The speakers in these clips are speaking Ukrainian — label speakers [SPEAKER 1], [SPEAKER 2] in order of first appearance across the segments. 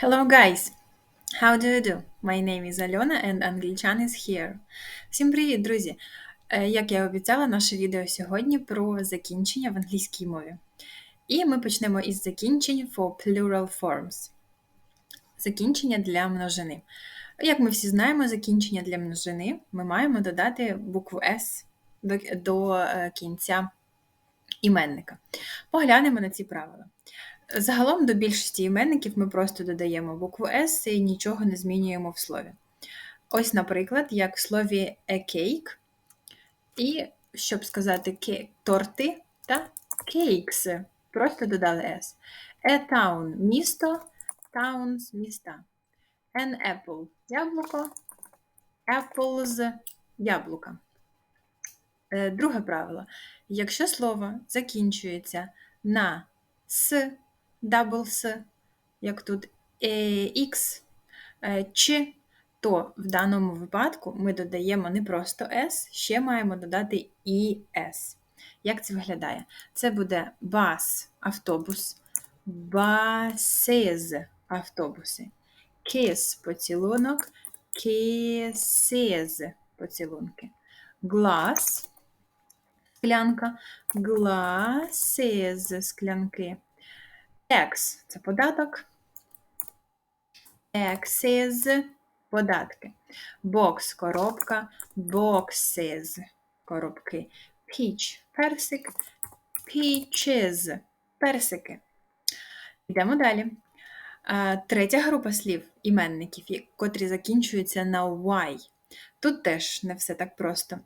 [SPEAKER 1] Hello, guys! How do you do? My name is Альона and Англічан is here. Всім привіт, друзі! Е, Як я обіцяла, наше відео сьогодні про закінчення в англійській мові. І ми почнемо із закінчень for plural forms. Закінчення для множини. Як ми всі знаємо, закінчення для множини ми маємо додати букву S до, до е, кінця іменника. Поглянемо на ці правила. Загалом до більшості іменників ми просто додаємо букву S і нічого не змінюємо в слові. Ось, наприклад, як в слові a cake, і щоб сказати торти та cakes, просто додали S. A town місто, towns міста. An apple яблуко, apples яблука. Е, друге правило. Якщо слово закінчується на с, с, як тут X, Ч, то в даному випадку ми додаємо не просто S, ще маємо додати «іс». Як це виглядає? Це буде бас автобус, басез автобуси, кис поцілунок, кисез поцілунки, глас склянка, glasses склянки. Tax – це податок. Taxes – податки. Box – коробка, boxes – коробки. Peach – персик, peaches – персики. Йдемо далі. Третя група слів іменників, котрі закінчуються на Y. Тут теж не все так просто.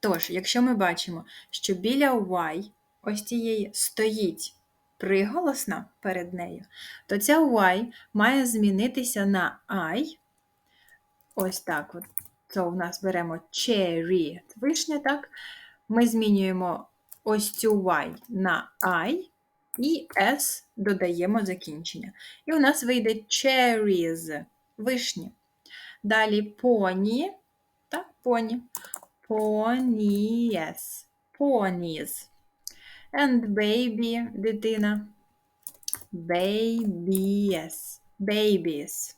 [SPEAKER 1] Тож, якщо ми бачимо, що біля Y ось цієї стоїть приголосна перед нею, то ця Y має змінитися на I. Ось так. от. То у нас беремо cherry, вишня, так? Ми змінюємо ось цю Y на I і S додаємо закінчення. І у нас вийде cherries, вишні. Далі поні, так, поні ponies, ponies. And baby, дитина. Babies, babies.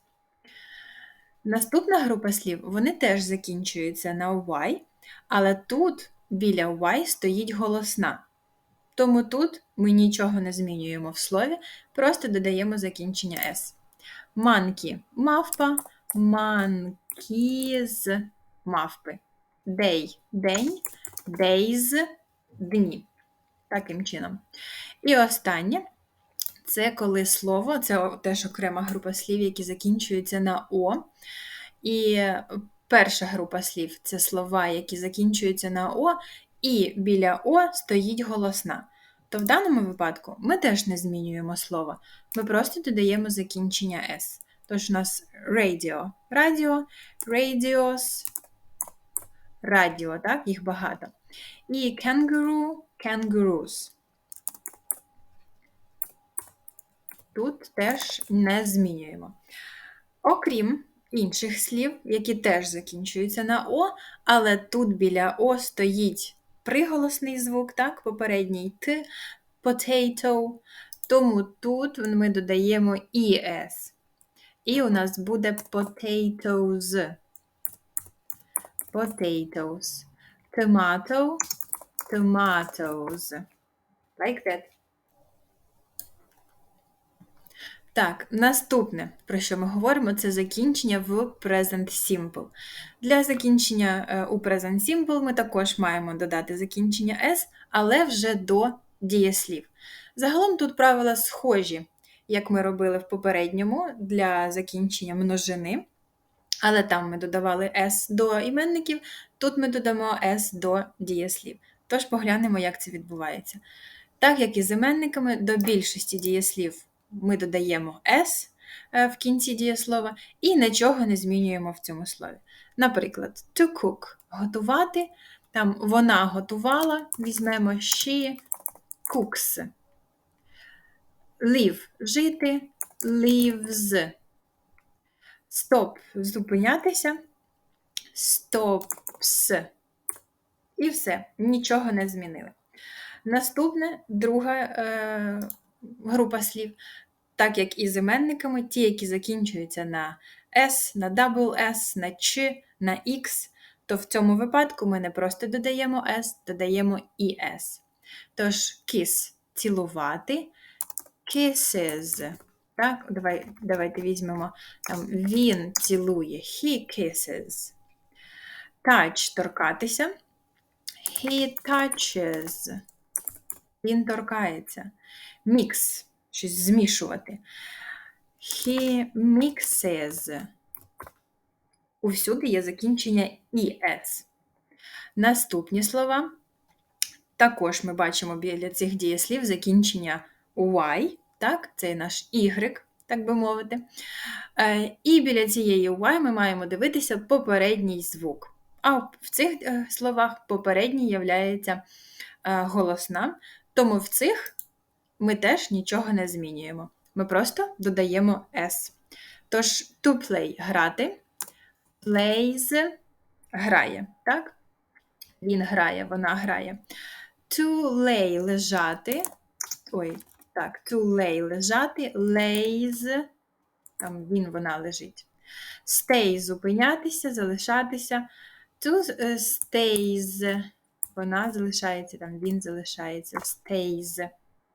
[SPEAKER 1] Наступна група слів, вони теж закінчуються на Y, але тут біля Y стоїть голосна. Тому тут ми нічого не змінюємо в слові, просто додаємо закінчення S. Monkey – мавпа, monkeys – мавпи day день, days дні. Таким чином. І останнє це коли слово, це теж окрема група слів, які закінчуються на О. І перша група слів це слова, які закінчуються на О, і біля О стоїть голосна. То в даному випадку ми теж не змінюємо слово, ми просто додаємо закінчення S. Тож у нас radio, радіо, radios, радіо, так, їх багато. І kangaroo, kangaroos. Тут теж не змінюємо. Окрім інших слів, які теж закінчуються на О, але тут біля О стоїть приголосний звук, так, попередній Т, potato, тому тут ми додаємо «es». І у нас буде potatoes potatoes. Tomato, tomatoes. Like that. Так, наступне, про що ми говоримо, це закінчення в Present Simple. Для закінчення е, у Present Simple ми також маємо додати закінчення S, але вже до дієслів. Загалом тут правила схожі, як ми робили в попередньому для закінчення множини. Але там ми додавали S до іменників, тут ми додамо S до дієслів. Тож поглянемо, як це відбувається. Так як і з іменниками, до більшості дієслів ми додаємо S е, в кінці дієслова і нічого не змінюємо в цьому слові. Наприклад, to cook готувати, там вона готувала, візьмемо she cooks. Live жити, lives. Стоп зупинятися. Стопс. І все, нічого не змінили. Наступне друга е, група слів. так як і з іменниками, ті, які закінчуються на S, на double S, на Ч, на X, то в цьому випадку ми не просто додаємо S, додаємо і. Тож kiss – цілувати, kisses. Так, давай, давайте візьмемо там він цілує, he kisses. Touch торкатися. He touches. Він торкається. Mix щось змішувати. He mixes. Усюди є закінчення «es». Наступні слова. Також ми бачимо біля цих дієслів закінчення Y, так, це наш Y, так би мовити. Е, І біля цієї Y ми маємо дивитися попередній звук. А в цих е, словах попередній являється е, голосна, тому в цих ми теж нічого не змінюємо. Ми просто додаємо S. Тож, to play грати, plays грає, так? Він грає, вона грає. To lay лежати. Ой, так, to lay лежати, lays, там він, вона лежить. Stay зупинятися, залишатися. To stays, вона залишається, там він залишається, stays.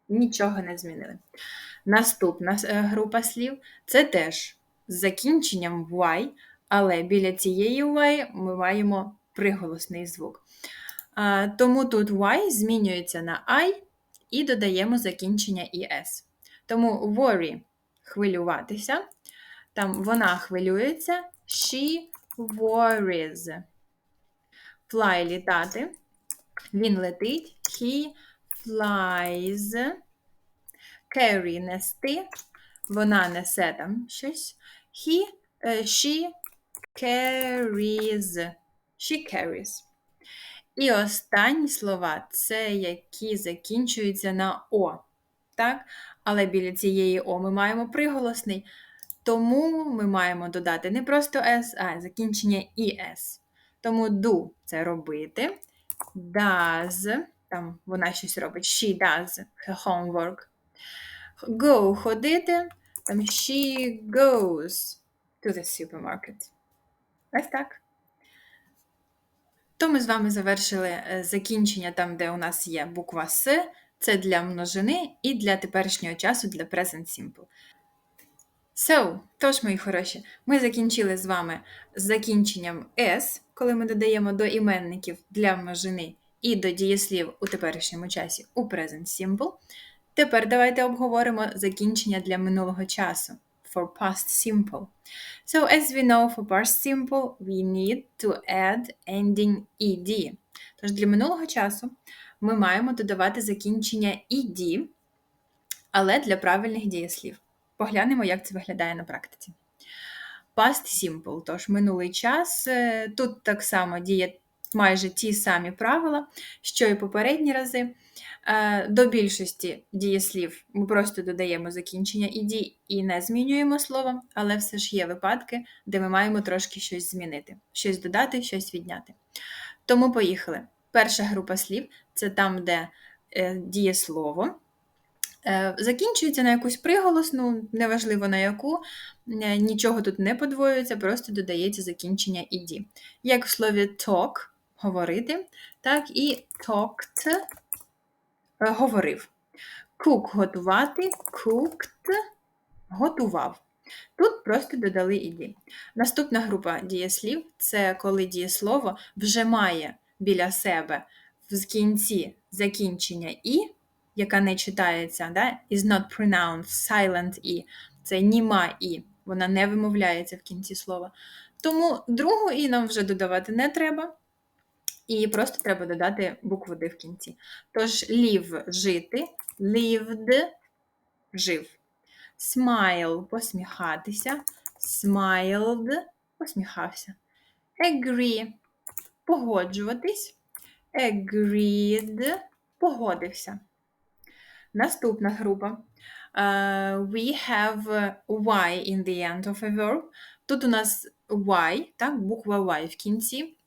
[SPEAKER 1] Нічого не змінили. Наступна е, група слів це теж з закінченням Y, але біля цієї Y ми маємо приголосний звук. Тому тут Y змінюється на I і додаємо закінчення «es». Тому worry хвилюватися. Там вона хвилюється, she worries. Fly літати. Він летить, he flies. Carry нести. Вона несе там щось. He, she carries. She carries. І останні слова це які закінчуються на О. Так? Але біля цієї О ми маємо приголосний. Тому ми маємо додати не просто S, а закінчення «es». Тому do це робити. Does, там вона щось робить. She does her homework. Go ходити. Там she goes to the supermarket. Ось так. То ми з вами завершили е, закінчення там, де у нас є буква С. Це для множини і для теперішнього часу для Present Simple. So, тож, мої хороші, ми закінчили з вами з закінченням S, коли ми додаємо до іменників для множини і до дієслів у теперішньому часі у Present Simple. Тепер давайте обговоримо закінчення для минулого часу for past simple. So, as we know, for past simple, we need to add ending ed. Тож для минулого часу ми маємо додавати закінчення ed, але для правильних дієслів. Поглянемо, як це виглядає на практиці. Past simple, тож минулий час. Е, тут так само діє майже ті самі правила, що і попередні рази. Е, до більшості дієслів ми просто додаємо закінчення іді і не змінюємо слово, але все ж є випадки, де ми маємо трошки щось змінити, щось додати, щось відняти. Тому поїхали. Перша група слів це там, де е, дієслово. Е, закінчується на якусь приголосну, неважливо на яку, нічого тут не подвоюється, просто додається закінчення іді. Як в слові talk говорити, так і talked Е, говорив. Cook готувати, cooked готував. Тут просто додали іді. Наступна група дієслів це коли дієслово вже має біля себе в кінці закінчення і, яка не читається, да? is not pronounced, silent і, це німа і, вона не вимовляється в кінці слова. Тому другу і нам вже додавати не треба. І просто треба додати букву D в кінці. Тож live – жити, lived – жив. Smile – посміхатися, smiled – посміхався. Agree – погоджуватись, agreed – погодився. Наступна група. Uh, we have Y in the end of a verb. Тут у нас Y, так, буква Y в кінці.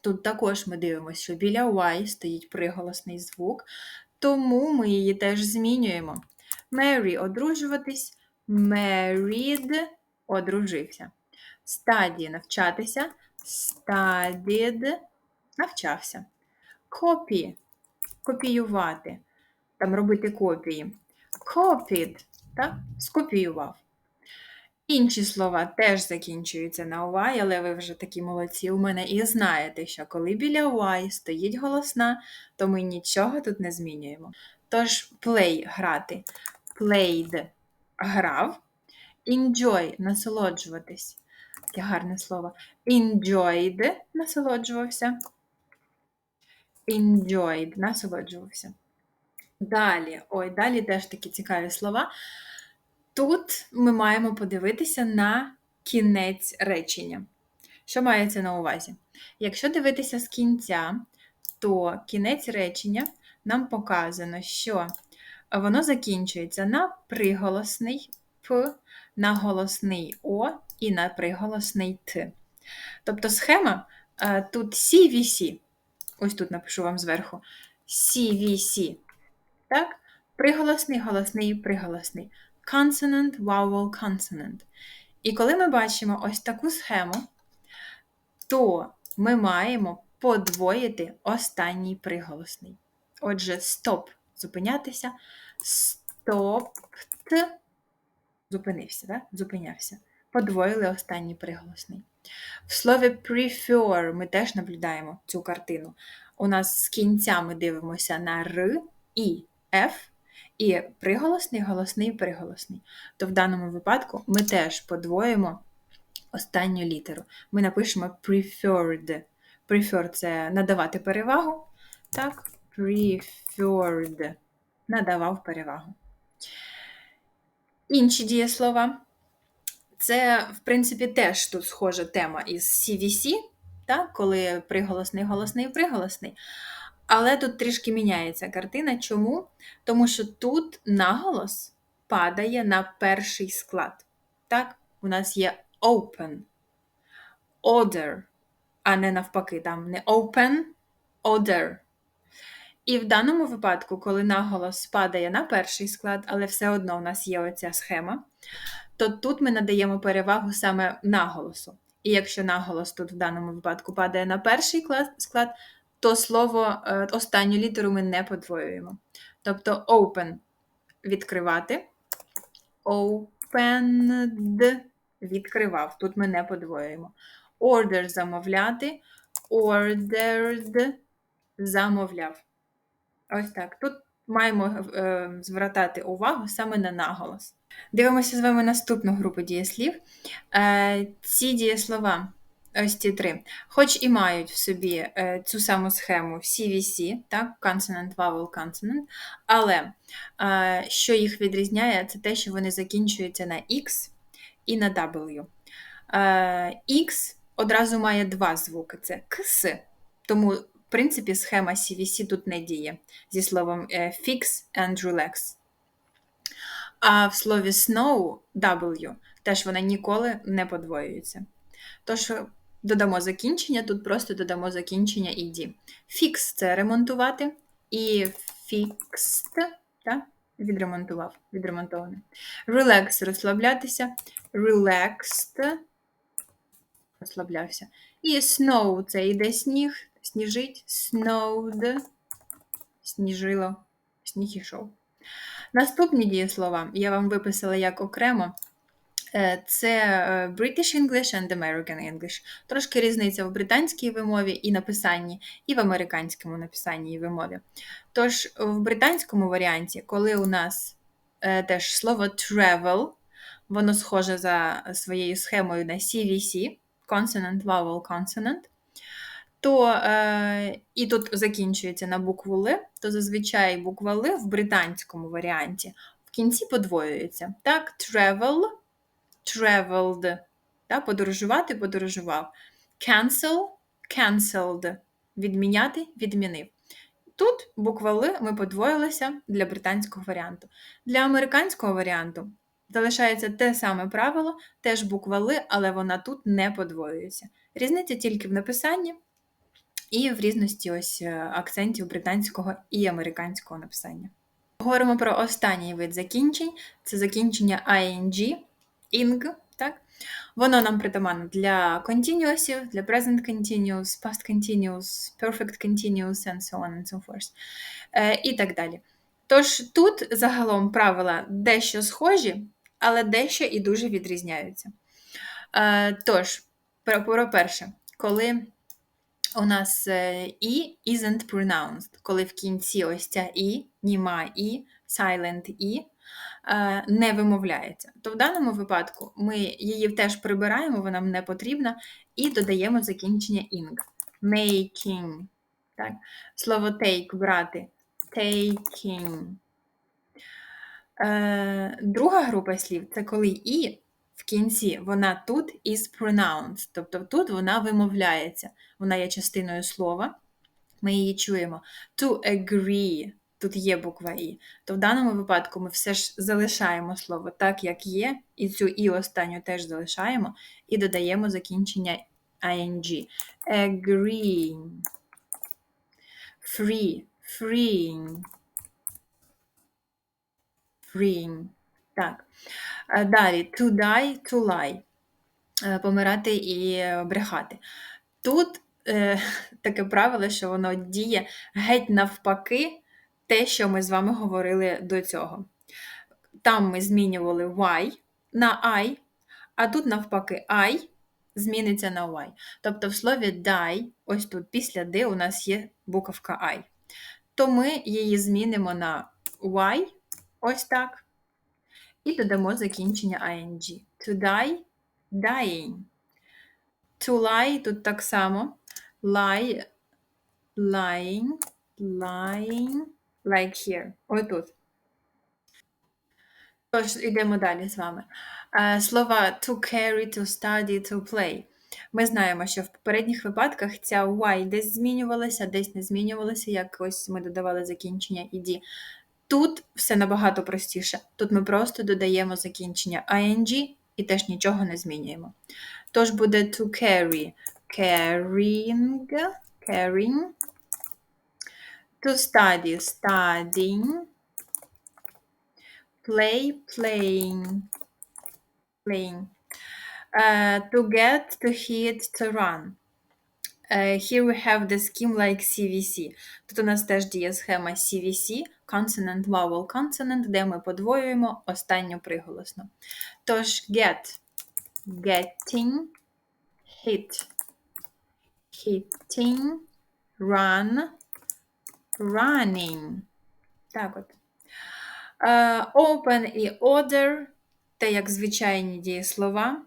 [SPEAKER 1] Тут також ми дивимося, що біля Y стоїть приголосний звук, тому ми її теж змінюємо. Marry – одружуватись, married – одружився. Study – навчатися. Studied – навчався. Copy – копіювати. Там робити копії. Copied – так? скопіював. Інші слова теж закінчуються на Y, але ви вже такі молодці у мене і знаєте, що коли біля Y стоїть голосна, то ми нічого тут не змінюємо. Тож play грати. Played грав. Enjoy насолоджуватись. Таке гарне слово. Enjoyed насолоджувався. Enjoyed насолоджувався. Далі, ой, далі теж такі цікаві слова. Тут ми маємо подивитися на кінець речення. Що мається на увазі? Якщо дивитися з кінця, то кінець речення нам показано, що воно закінчується на приголосний П, на голосний О і на приголосний Т. Тобто схема е, тут CVC. Ось тут напишу вам зверху. CVC. Так? Приголосний, голосний, приголосний. Consonant, vowel, consonant. І коли ми бачимо ось таку схему, то ми маємо подвоїти останній приголосний. Отже, stop зупинятися, stopped зупинився, так? зупинявся. Подвоїли останній приголосний. В слові prefer ми теж наблюдаємо цю картину. У нас з кінця ми дивимося на Р, І, Ф, і приголосний, голосний, приголосний. То в даному випадку ми теж подвоїмо останню літеру. Ми напишемо preferred. Prefer – це надавати перевагу. Так, preferred. Надавав перевагу. Інші дієслова. Це, в принципі, теж тут схожа тема із CVC, так, коли приголосний, голосний, приголосний. Але тут трішки міняється картина. Чому? Тому що тут наголос падає на перший склад. Так, у нас є open, order, а не навпаки, там не open, order. І в даному випадку, коли наголос падає на перший склад, але все одно у нас є оця схема, то тут ми надаємо перевагу саме наголосу. І якщо наголос тут в даному випадку падає на перший склад, то слово е, останню літеру ми не подвоюємо. Тобто open відкривати, opened відкривав. Тут ми не подвоюємо. Order замовляти, ordered замовляв. Ось так. Тут маємо е, звертати увагу саме на наголос. Дивимося з вами наступну групу дієслів. Е, Ці дієслова, ось ці три, хоч і мають в собі е, цю саму схему CVC, так, consonant, vowel, consonant, але е, що їх відрізняє, це те, що вони закінчуються на X і на W. Е, X одразу має два звуки: це кс, тому в принципі, схема CVC тут не діє зі словом fix and relax. А в слові snow W теж вона ніколи не подвоюється. Тож, додамо закінчення, тут просто додамо закінчення ed. Fix це ремонтувати, і fixed так, відремонтував, відремонтований. Relax розслаблятися, relaxed розслаблявся. І snow це йде сніг, сніжить, snowed, сніжило, сніг ішов. Наступні дієслова я вам виписала як окремо. Е, це е, British English and American English. Трошки різниця в британській вимові і написанні, і в американському написанні і вимові. Тож, в британському варіанті, коли у нас е, теж слово travel, воно схоже за своєю схемою на CVC, consonant, vowel, consonant, то е, і тут закінчується на букву Л, то зазвичай буква Л в британському варіанті в кінці подвоюється. Так, travel, traveled, так, подорожувати, подорожував. Cancel, cancelled, відміняти, відмінив. Тут буква Л ми подвоїлися для британського варіанту. Для американського варіанту залишається те саме правило, теж буква Л, але вона тут не подвоюється. Різниця тільки в написанні і в різності ось е, акцентів британського і американського написання. Говоримо про останній вид закінчень. Це закінчення ing, ing, так? Воно нам притаманне для continuous, для present continuous, past continuous, perfect continuous, and so on and so forth. Е, І так далі. Тож тут загалом правила дещо схожі, але дещо і дуже відрізняються. Е, Тож, про, перше, коли у нас і isn't pronounced, коли в кінці ось ця і, німа і, silent і не вимовляється. То в даному випадку ми її теж прибираємо, вона нам не потрібна, і додаємо закінчення ing. Making. Так. Слово take брати. Taking. Е, Друга група слів це коли і в кінці вона тут is pronounced, тобто тут вона вимовляється, вона є частиною слова. Ми її чуємо. To agree, тут є буква І. То в даному випадку ми все ж залишаємо слово так, як є, і цю і останню теж залишаємо, і додаємо закінчення ing. Agreeing. Free. Freeing. Freeing. Так. Далі to die, to lie. Помирати і брехати. Тут е, таке правило, що воно діє геть навпаки, те, що ми з вами говорили до цього. Там ми змінювали Y на I, а тут, навпаки, I зміниться на Y. Тобто в слові die, ось тут після D у нас є буковка I. То ми її змінимо на Y, ось так. І додамо закінчення ing. To die, dying. To lie тут так само. Lie, lying, lying, like here. Отут. Тож, йдемо далі з вами. Слова to carry, to study, to play. Ми знаємо, що в попередніх випадках ця Y десь змінювалася, десь не змінювалася, якось ми додавали закінчення id. Тут все набагато простіше. Тут ми просто додаємо закінчення ing і теж нічого не змінюємо. Тож буде to carry, carrying, carrying, to study, studying, play, playing, playing, uh, to get, to hit, to run. Uh, here we have the scheme like CVC. Тут у нас теж діє схема CVC, consonant, vowel, consonant, де ми подвоюємо останню приголосну. Тож get, getting, hit, hitting, run, running. Так от. Uh, open і order, те, як звичайні дієслова,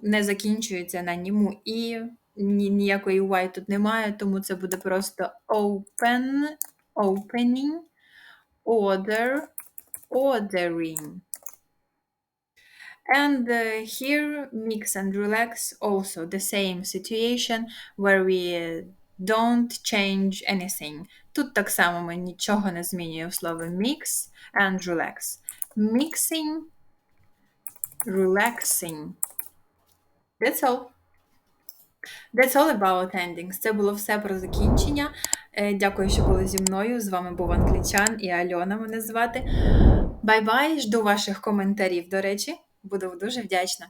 [SPEAKER 1] не закінчуються на ньому і ніякої Y тут немає, тому це буде просто open, opening, order, ordering. And uh, here, mix and relax, also the same situation where we don't change anything. Тут так само ми нічого не змінюємо слово mix and relax. Mixing, relaxing. That's all. That's all about endings. Це було все про закінчення. Дякую, що були зі мною. З вами був Англічан і Альона мене звати. Бай-бай, жду ваших коментарів, до речі, буду дуже вдячна.